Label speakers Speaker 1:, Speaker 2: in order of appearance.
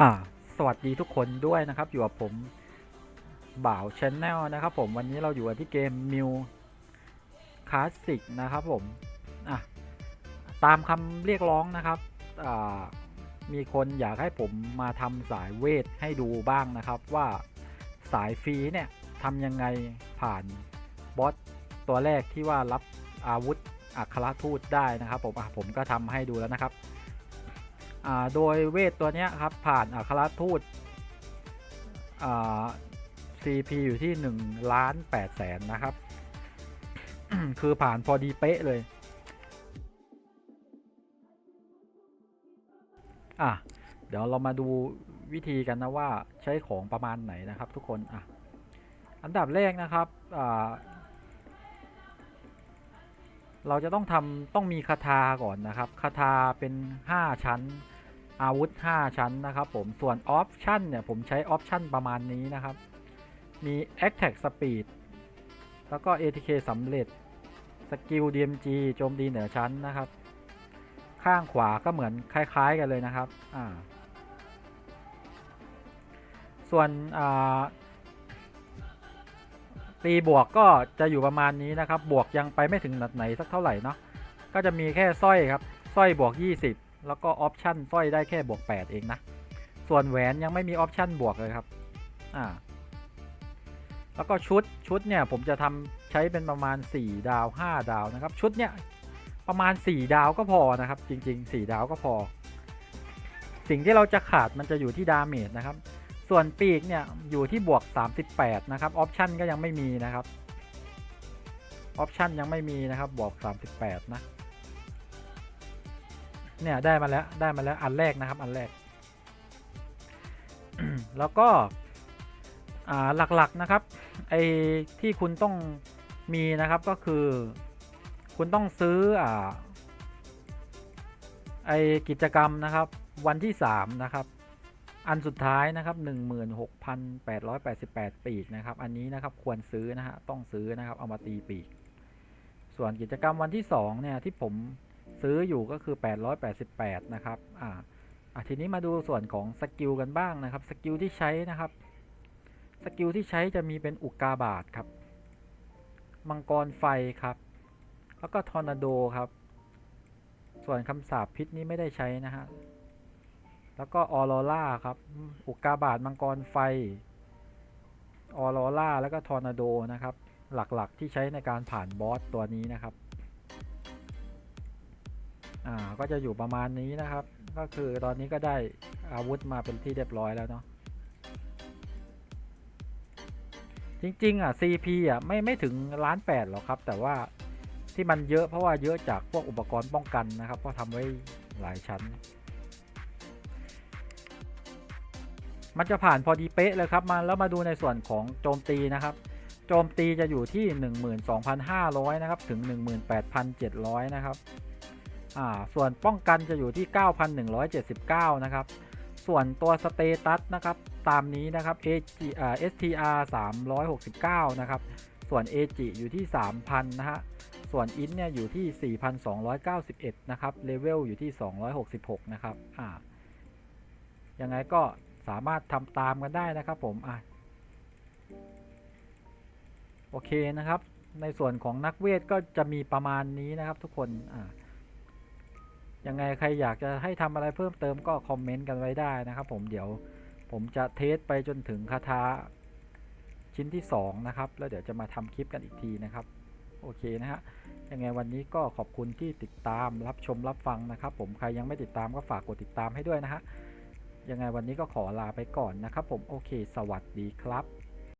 Speaker 1: อ่าสวัสดีทุกคนด้วยนะครับ อยู่กับผมบ่าวชแนลนะครับผมวันนี้เราอยู่กันที่เกมมิวคลาสสิกนะครับผมอะตามคำเรียกร้องนะครับอ่ามีคนอยากให้ผมมาทำสายเวทให้ดูบ้างนะครับว่าสายฟรีเนี่ยทำยังไงผ่านบอสตัวแรกที่ว่ารับอาวุธอัครทูตได้นะครับผมอะผมก็ทำให้ดูแล้วนะครับ โดยเวทตัวนี้ครับ ผ่านอัครทูต CP อยู่ที่1ล้าน8แสนนะครับ คือผ่านพอดีเป๊ะเลย อะ เดี๋ยวเรามาดูวิธีกันนะว่าใช้ของประมาณไหนนะครับทุกคน อะ อันดับแรกนะครับอ่า เราจะต้องทำต้องมีคาถาก่อนนะครับคาถาเป็น 5 ชั้น อาวุธ 5 ชั้นนะครับผมส่วนออปชั่นเนี่ยผมใช้ออปชั่นประมาณนี้นะครับ มี Attack Speed แล้วก็ ATK สำเร็จสกิล DMG โจมตีเหนือชั้นนะครับ ข้างขวาก็เหมือนคล้ายๆกันเลยนะครับอ่าส่วนอ่า ตีบวกก็จะอยู่ประมาณนี้นะครับ บวกยังไปไม่ถึงไหนสักเท่าไหร่เนาะก็จะมีแค่สร้อยครับสร้อยบวก 20 แล้วก็ออปชั่นสร้อยได้แค่บวก 8 เองนะ ส่วนแหวนยังไม่มีออปชั่นบวกเลยครับอ่าแล้วก็ชุดชุดเนี่ยผมจะทำใช้เป็นประมาณ 4 ดาว 5 ดาวนะครับ ชุดเนี่ยประมาณ 4 ดาวก็พอนะครับ จริง ๆ 4 ดาวก็พอ สิ่งที่เราจะขาดมันจะอยู่ที่ดาเมจนะครับ ส่วนปีกเนี่ยอยู่ที่บวก 38 นะครับออปชันก็ยังไม่มีนะครับออปชันยังไม่มีนะครับบวก 38 นะ เนี่ยได้มาแล้วได้มาแล้วอันแรกนะครับอันแรก แล้วก็หลักๆนะครับไอ้ที่คุณต้องมีนะครับก็คือ คุณต้องซื้ออไอกิจกรรมนะครับ วันที่ 3 นะครับ อันสุดท้ายนะครับ 16,888 ปีกนะครับ อันนี้นะครับควรซื้อนะฮะต้องซื้อนะครับเอามาตีปีก ส่วนกิจกรรมวันที่2เนี่ยที่ผมซื้ออยู่ก็คือ 888 นะครับอ่าอะทีนี้มาดูส่วนของสกิลกันบ้างนะครับสกิลที่ใช้นะครับสกิลที่ใช้จะมีเป็นอุกาบาตครับ มังกรไฟครับ แล้วก็ทอร์นาโดครับ ส่วนคำสาปพิษนี้ไม่ได้ใช้นะฮะ แล้วก็ออโรราครับ อุกกาบาตมังกรไฟ ออโรราแล้วก็ทอร์นาโดนะครับ หลักๆที่ใช้ในการผ่านบอสตัวนี้นะครับ อ่า ก็จะอยู่ประมาณนี้นะครับ ก็คือตอนนี้ก็ได้อาวุธมาเป็นที่เรียบร้อยแล้วเนาะ จริงๆ อะ CP อะ ไม่ไม่ถึงล้านแปดหรอกครับ แต่ว่าที่มันเยอะเพราะว่าเยอะจากพวกอุปกรณ์ป้องกันนะครับ เพราะทำไว้หลายชั้น มันจะผ่านพอดีเป๊ะเลยครับมาแล้วมาดูในส่วนของโจมตีนะครับ โจมตีจะอยู่ที่ 12,500 นะครับ ถึง 18,700 นะครับอ่าส่วนป้องกันจะอยู่ที่ 9,179 นะครับ ส่วนตัวสเตตัสนะครับ ตามนี้นะครับ AG อ่า STR 369 นะครับ ส่วน AG อยู่ที่ 3,000 นะฮะส่วน IN เนี่ยอยู่ที่ 4,291 นะครับ เลเวลอยู่ที่ 266 นะครับ อ่า ยังไงก็ สามารถทำตามกันได้นะครับผมอะโอเคนะครับ ในส่วนของนักเวทก็จะมีประมาณนี้นะครับทุกคนอ่ายังไงใครอยากจะให้ทำอะไรเพิ่มเติมก็คอมเมนต์กันไว้ได้นะครับผมเดี๋ยวผมจะเทสไปจนถึงคาถาชิ้นที่ 2 นะครับ แล้วเดี๋ยวจะมาทำคลิปกันอีกทีนะครับ โอเคนะฮะยังไงวันนี้ก็ขอบคุณที่ติดตามรับชมรับฟังนะครับ ผมใครยังไม่ติดตามก็ฝากกดติดตามให้ด้วยนะฮะ ยังไงวันนี้ก็ขอลาไปก่อนนะครับผมโอเค สวัสดีครับ